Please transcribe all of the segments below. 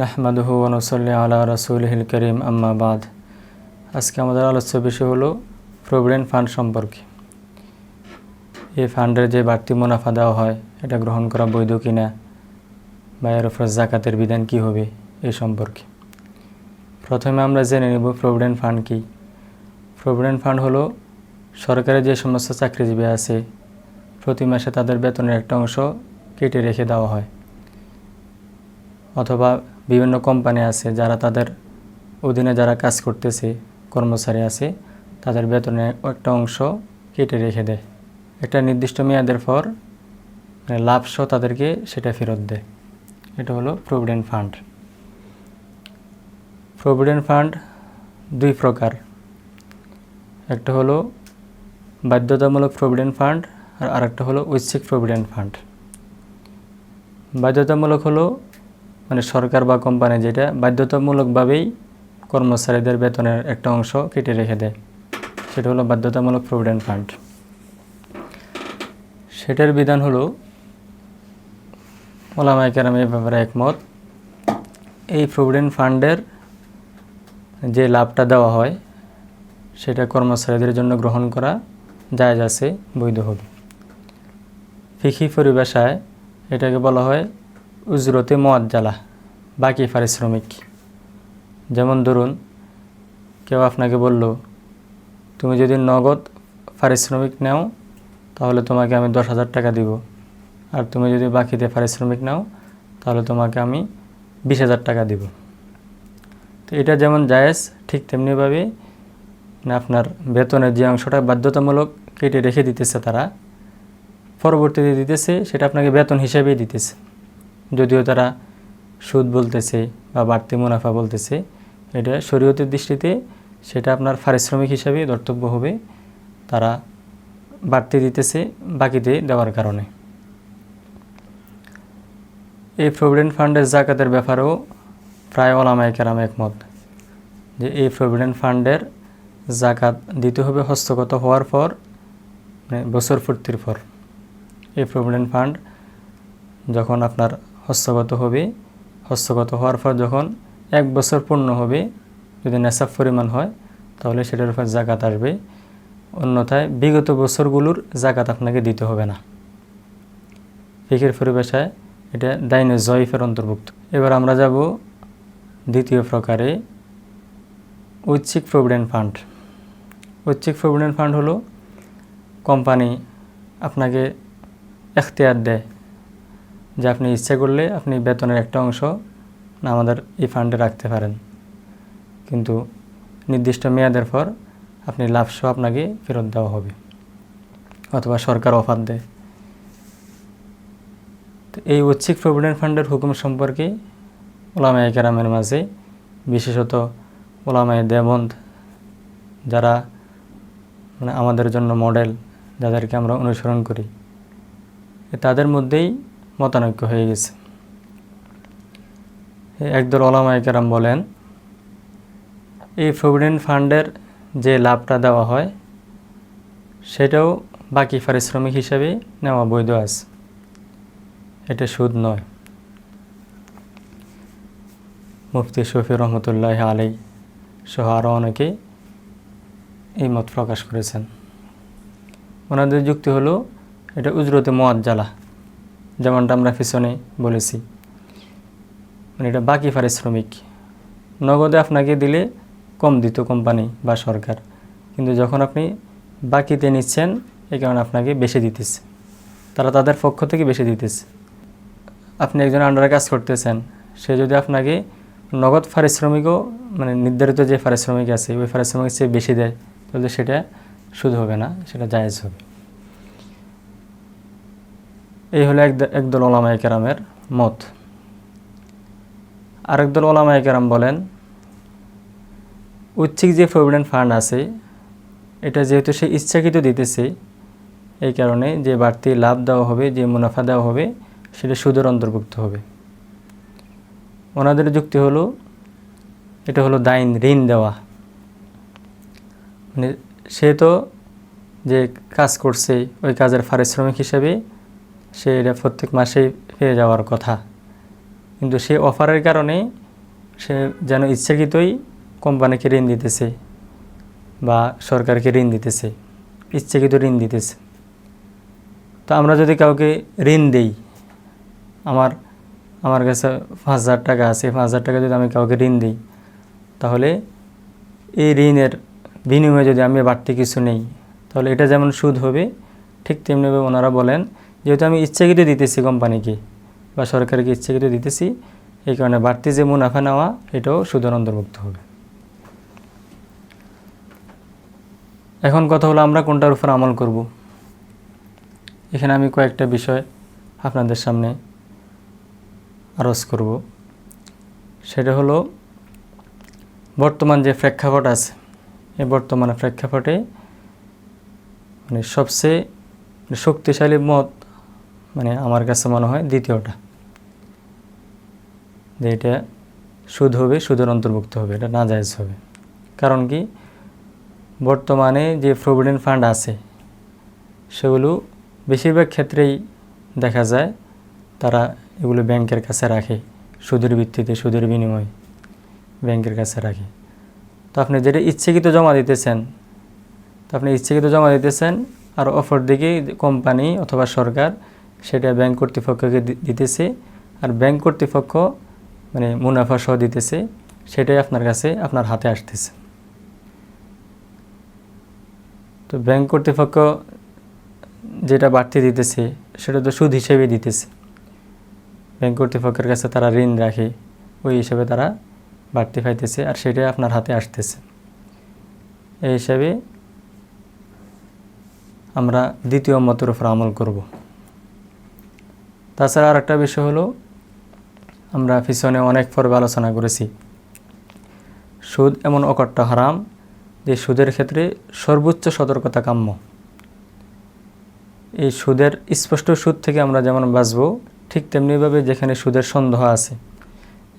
নাহমাদুহু ওনসল্লি আলা রসুলহিল করিম আম্মাবাদ আজকে আমাদের আলোচ্য বিষয় হলো প্রভিডেন্ট ফান্ড সম্পর্কে। এই ফান্ডের যে বাড়তি মুনাফা দেওয়া হয়, এটা গ্রহণ করা বৈধ কিনা বা এর উপর জাকাতের বিধান কি হবে, এই সম্পর্কে। প্রথমে আমরা জেনে নেব প্রভিডেন্ট ফান্ড কী। প্রভিডেন্ট ফান্ড হলো সরকারের যে সমস্ত চাকরিজীবী আছে, প্রতি মাসে তাদের বেতনের একটা অংশ কেটে রেখে দেওয়া হয়। অথবা বিভিন্ন কোম্পানি আছে যারা তাদের অধীনে যারা কাজ করতেছে, কর্মচারী আছে, তাদের বেতনে একটা অংশ কেটে রেখে দেয়। একটা নির্দিষ্ট মেয়াদের পর মানে লাভসহ তাদেরকে সেটা ফেরত দেয়। এটা হলো প্রভিডেন্ট ফান্ড প্রভিডেন্ট ফান্ড দুই প্রকার। একটা হলো বাধ্যতামূলক প্রভিডেন্ট ফান্ড আর আরেকটা হলো ঐচ্ছিক প্রভিডেন্ট ফান্ড বাধ্যতামূলক হলো মানে সরকার বা কোম্পানি যেটা বাধ্যতামূলকভাবেই কর্মচারীদের বেতনের একটা অংশ কেটে রেখে দেয়। সেটা হলো বাধ্যতামূলক প্রভিডেন্ট ফান্ড। সেটার বিধান হলো ওলামাই কেরাম এই ব্যাপারে একমত, এই প্রভিডেন্ট ফান্ডের যে লাভটা দেওয়া হয়, সেটা কর্মচারীদের জন্য গ্রহণ করা জায়জ আছে, বৈধ হবে। ফিখি পরিভাষায় এটাকে বলা হয় উজরতে মোয়াজ্জালা বাকি পারিশ্রমিক। যেমন ধরুন, কেউ আপনাকে বলল, তুমি যদি নগদ পারিশ্রমিক নাও, তাহলে তোমাকে আমি দশ হাজার টাকা দিব। আর তুমি যদি বাকিতে পারিশ্রমিক নাও, তাহলে তোমাকে আমি বিশ হাজার টাকা দিব। তো এটা যেমন জায়েজ, ঠিক তেমনিভাবে আপনার বেতনের যে অংশটা বাধ্যতামূলক কেটে রেখে দিতেছে তারা, পরবর্তীতে দিতেছে, সেটা আপনাকে বেতন হিসেবেই দিতেছে। যদিও তারা সুদ বলতেছে বা বাড়তি মুনাফা বলতেছে, এটা শরীয়তের দৃষ্টিতে সেটা আপনার পারিশ্রমিক হিসাবে ধর্তব্য হবে, তারা বাড়তি দিতেছে, বাকিতে দেওয়ার কারণে। এই প্রভিডেন্ট ফান্ডের জাকাতের ব্যাপারেও প্রায় ওলামায় কেরাম একমত যে এই প্রভিডেন্ট ফান্ডের জাকাত দিতে হবে হস্তগত হওয়ার পর মানে বছর পূর্তির পর। এই প্রভিডেন্ট ফান্ড যখন আপনার হস্তগত হবে হস্তগত হওয়ার পর যখন এক বছর পূর্ণ হবে, যদি নেশাব পরিমাণ হয়, তাহলে সেটার উপর জাকাত আসবে। অন্যথায় বিগত বছরগুলোর জাকাত আপনাকে দিতে হবে না। ফিকের পরিভাষায় এটা দাইন জয়ফের অন্তর্ভুক্ত। এবার আমরা যাব দ্বিতীয় প্রকারে ঐচ্ছিক প্রভিডেন্ট ফান্ড। ঐচ্ছিক প্রভিডেন্ট ফান্ড হলো কোম্পানি আপনাকে এখতিয়ার দেয় যে আপনি ইচ্ছে করলে আপনি বেতনের একটা অংশ আমাদের এই ফান্ডে রাখতে পারেন। কিন্তু নির্দিষ্ট মেয়াদের পর আপনি লাভসহ আপনাকে ফেরত দেওয়া হবে অথবা সরকার অফার দেয়। তো এই ঐচ্ছিক প্রভিডেন্ট ফান্ডের হুকুম সম্পর্কে ওলামায় কেরামের মাঝে বিশেষত ওলামায় দেবন্ধ যারা মানে আমাদের জন্য মডেল যাদেরকে আমরা অনুসরণ করি তাদের মধ্যেই মতানৈক্য হয়ে গেছে। একদল ওলামায় কেরাম বলেন, এই প্রভিডেন্ট ফান্ডের যে লাভটা দেওয়া হয়, সেটাও বাকি পারিশ্রমিক হিসাবে নেওয়া বৈধ আছে। এটা সুদ নয়। মুফতি শফি রহমতুল্লাহ আলী সহ আরও অনেকে এই মত প্রকাশ করেছেন। ওনাদের যুক্তি হলো, এটা উজরতে মোয়াজ্জালা যেমনটা আমরা পিছনে বলেছি। মানে এটা বাকি পারিশ্রমিক নগদে আপনাকে দিলে কম দিত কোম্পানি বা সরকার। কিন্তু যখন আপনি বাকিতে নিচ্ছেন এই কারণে আপনাকে বেশি দিতেছে। তারা তাদের পক্ষ থেকে বেশি দিতেছে। আপনি একজন আন্ডারে কাজ করতেছেন, সে যদি আপনাকে নগদ পারিশ্রমিকও মানে নির্ধারিত যে পারিশ্রমিক আছে, ওই পারিশ্রমিক সে বেশি দেয়, তাহলে সেটা সুদ হবে না, সেটা জায়েজ হবে। এই হলো এক একদল ওলামা কেরামের মত। আরেকদল ওলামায় কেরাম বলেন, ঐচ্ছিক যে প্রভিডেন্ট ফান্ড আছে, এটা যেহেতু সে ইচ্ছাকৃত দিতেছে, এই কারণে যে বাড়তি লাভ দেওয়া হবে, যে মুনাফা দেওয়া হবে, সেটা সুদের অন্তর্ভুক্ত হবে। ওনাদের যুক্তি হলো, এটা হলো দাইন, ঋণ দেওয়া। মানে সে তো যে কাজ করছে, ওই কাজের পারিশ্রমিক হিসেবে সে এটা প্রত্যেক মাসেই পেয়ে যাওয়ার কথা। কিন্তু সে অফারের কারণে সে যেন ইচ্ছাকৃতই কোম্পানিকে ঋণ দিতেছে বা সরকারকে ঋণ দিতেছে, ইচ্ছাকৃত ঋণ দিতেছে। তো আমরা যদি কাউকে ঋণ দেই, আমার আমার কাছে পাঁচ হাজার টাকা আছে, পাঁচ হাজার টাকা যদি আমি কাউকে ঋণ দিই, তাহলে এই ঋণের বিনিময়ে যদি আমি বাড়তি কিছু নেই, তাহলে এটা যেমন সুদ হবে, ঠিক তেমনিভাবে ওনারা বলেন যেহেতু আমি ইচ্ছাকৃত দিতেছি কোম্পানিকে বা সরকারকে ইচ্ছাকৃত দিতেছি, এই কারণে বাড়তি যে মুনাফা নেওয়া, এটাও সুদের অন্তর্ভুক্ত হবে। এখন কথা হলো আমরা কোনটার উপর আমল করব। এখানে আমি কয়েকটা বিষয় আপনাদের সামনে আরজ করব। সেটা হলো, বর্তমান যে প্রেক্ষাপট আছে, এই বর্তমান প্রেক্ষাপটে মানে সবচেয়ে শক্তিশালী মত মানে আমার কাছে মনে হয় দ্বিতীয়টা। যে এটা সুদ হবে, সুদের অন্তর্ভুক্ত হবে, এটা না জায়জ হবে। কারণ কি? বর্তমানে যে প্রভিডেন্ট ফান্ড আছে, সেগুলো বেশিরভাগ ক্ষেত্রেই দেখা যায়, তারা এগুলো ব্যাংকের কাছে রাখে, সুদের ভিত্তিতে, সুদের বিনিময়ে ব্যাংকের কাছে রাখে। তো আপনি যেটা ইচ্ছাকৃত জমা দিতেছেন, তো আপনি ইচ্ছাকৃত জমা দিতেছেন, আর অপর দিকে কোম্পানি অথবা সরকার সেটা ব্যাংক কর্তৃপক্ষকে দিতেছে আর ব্যাংক কর্তৃপক্ষ মানে মুনাফা সহ দিতেছে, সেটাই আপনার কাছে, আপনার হাতে আসতেছে। তো ব্যাংক কর্তৃপক্ষ যেটা বাড়তি দিতেছে, সেটা তো সুদ হিসেবে দিতেছে। ব্যাংক কর্তৃপক্ষের কাছে তারা ঋণ রাখে, ওই হিসেবে তারা বাড়তি পাইতেছে আর সেটাই আপনার হাতে আসতেছে। এই হিসাবে আমরা দ্বিতীয় মতের উপর আমল করব। তাছাড়া আর একটা বিষয় হলো, আমরা পিছনে অনেক পর্বে আলোচনা করেছি। সুদ এমন অকট্ট হারাম যে সুদের ক্ষেত্রে সর্বোচ্চ সতর্কতা কাম্য। এই সুদের স্পষ্ট সুদ থেকে আমরা যেমন বাঁচব, ঠিক তেমনিভাবে যেখানে সুদের সন্দেহ আছে।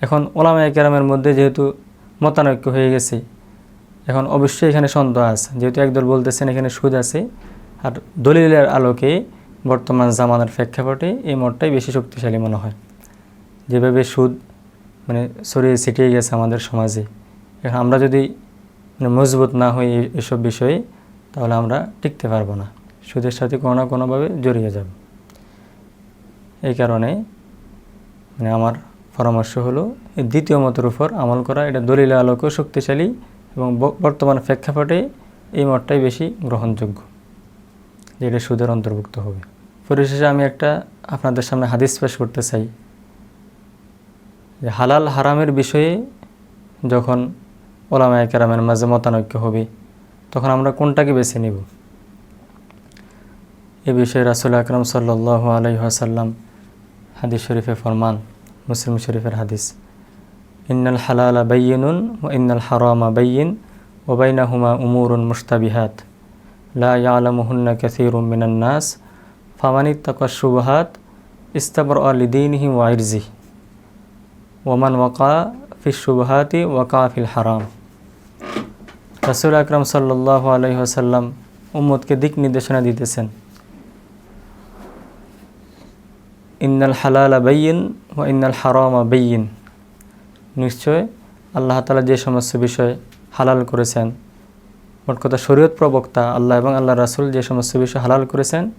এখন ওলামায় কেরামের মধ্যে যেহেতু মতানৈক্য হয়ে গেছে, এখন অবশ্যই এখানে সন্দেহ আছে। যেহেতু একদল বলতেছেন এখানে সুদ আছে, আর দলিলের আলোকে বর্তমান জামানার প্রেক্ষাপটে এই মতটাই বেশি শক্তিশালী মনে হয়। যেভাবে সুদ মানে ছড়িয়ে ছিটিয়ে গেছে আমাদের সমাজে। এখন আমরা যদি মানে মজবুত না হই এসব বিষয়ে, তাহলে আমরা টিকতে পারব না। সুদের সাথে কোনো না কোনোভাবে জড়িয়ে যাব। এই কারণে মানে আমার পরামর্শ হলো দ্বিতীয় মতের উপর আমল করা, এটা দলিল আলোকেও শক্তিশালী এবং বর্তমান প্রেক্ষাপটে এই মতটাই বেশি গ্রহণযোগ্য। যে এটা সুদের অন্তর্ভুক্ত হবে। পরিশেষে আমি একটা আপনাদের সামনে হাদিস পেশ করতে চাই। যে হালাল হারামের বিষয়ে যখন ওলামায় কেরামের মাঝে মতানৈক্য হবে, তখন আমরা কোনটাকে বেছে নিব? এ বিষয়ে রাসুল আকরম সাল্লাহ আলহাসাল্লাম হাদিস শরীফে ফরমান, মুসলিম শরীফের হাদিস। ইন্নাল হালালা বাইয়িনুন ও ইন্নাল হারামা বাইয়িন ও বাইনাহুমা উমুরুন মুস্তাবিহাত লা ইয়ালামুহুন্না কাসীরুম মিনান নাস ফামানিত্তাকা শুবহাত ইস্তাবর আলিদিনহি ওয়া ইরজিহি ওমান ওয়াকা ফি শুবহাতি ওয়াকা ফিল হারাম রাসুল আকরম সাল্লাহ আলহিহাসাল্লাম উম্মদকে দিক নির্দেশনা দিতেছেন ইন্নাল হালাল বাইয়িন ও ইন্নাল হারামা বাইয়িন নিশ্চয় আল্লাহ তালা যে সমস্ত বিষয় হালাল করেছেন মোট কথা শরীয়ত প্রবক্তা আল্লাহ এবং আল্লাহ রাসুল যে সমস্ত বিষয় হালাল করেছেন,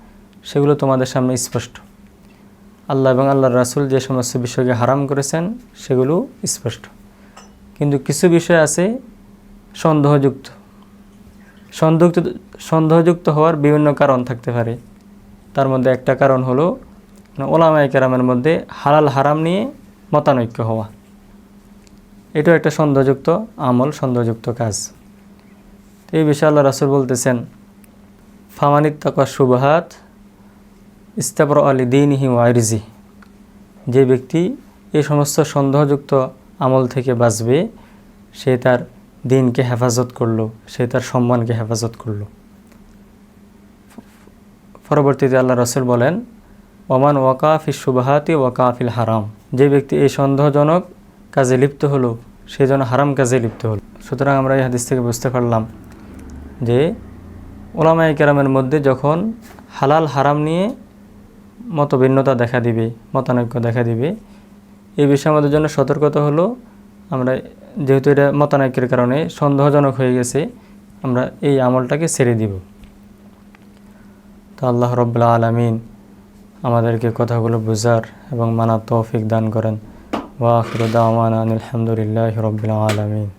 সেগুলো তোমাদের সামনে স্পষ্ট। আল্লাহ এবং আল্লাহর রাসুল যে সমস্ত বিষয়কে হারাম করেছেন, সেগুলো স্পষ্ট। কিন্তু কিছু বিষয় আছে সন্দেহযুক্ত। সন্দেহযুক্ত সন্দেহযুক্ত হওয়ার বিভিন্ন কারণ থাকতে পারে। তার মধ্যে একটা কারণ হলো, ওলামায় কেরামের মধ্যে হালাল হারাম নিয়ে মতানৈক্য হওয়া। এটাও একটা সন্দেহযুক্ত আমল, সন্দেহযুক্ত কাজ। তো এই বিষয়ে আল্লাহ রাসুল বলতেছেন, ফামানিত তাকা শুভহাত ইস্তাবর আলী দিনহি ওয়াইরিজি যে ব্যক্তি এই সমস্ত সন্দেহযুক্ত আমল থেকে বাঁচবে, সে তার দিনকে হেফাজত করল, সে তার সম্মানকে হেফাজত করল। পরবর্তীতে আল্লাহ রসুল বলেন, ওমান ওয়াকাফি সুবাহাতি ওয়াকাফিল হারাম। যে ব্যক্তি এই সন্দেহজনক কাজে লিপ্ত হলো, সে যেন হারাম কাজে লিপ্ত হলো। সুতরাং আমরা এই হাদিস থেকে বুঝতে পারলাম যে ওলামাই কেরামের মধ্যে যখন হালাল হারাম নিয়ে মতভিন্নতা দেখা দিবে, মতানৈক্য দেখা দিবে, এই বিষয়ে আমাদের জন্য সতর্কতা হলো, আমরা যেহেতু এটা মতানৈক্যের কারণে সন্দেহজনক হয়ে গেছে, আমরা এই আমলটাকে ছেড়ে দিব। তো আল্লাহ রব্লা আলমিন আমাদেরকে কথাগুলো বুঝার এবং মানার তৌফিক দান করেন। ওয়াখির দাওয়ান আলহামদুলিল্লাহ রবিল আলমিন।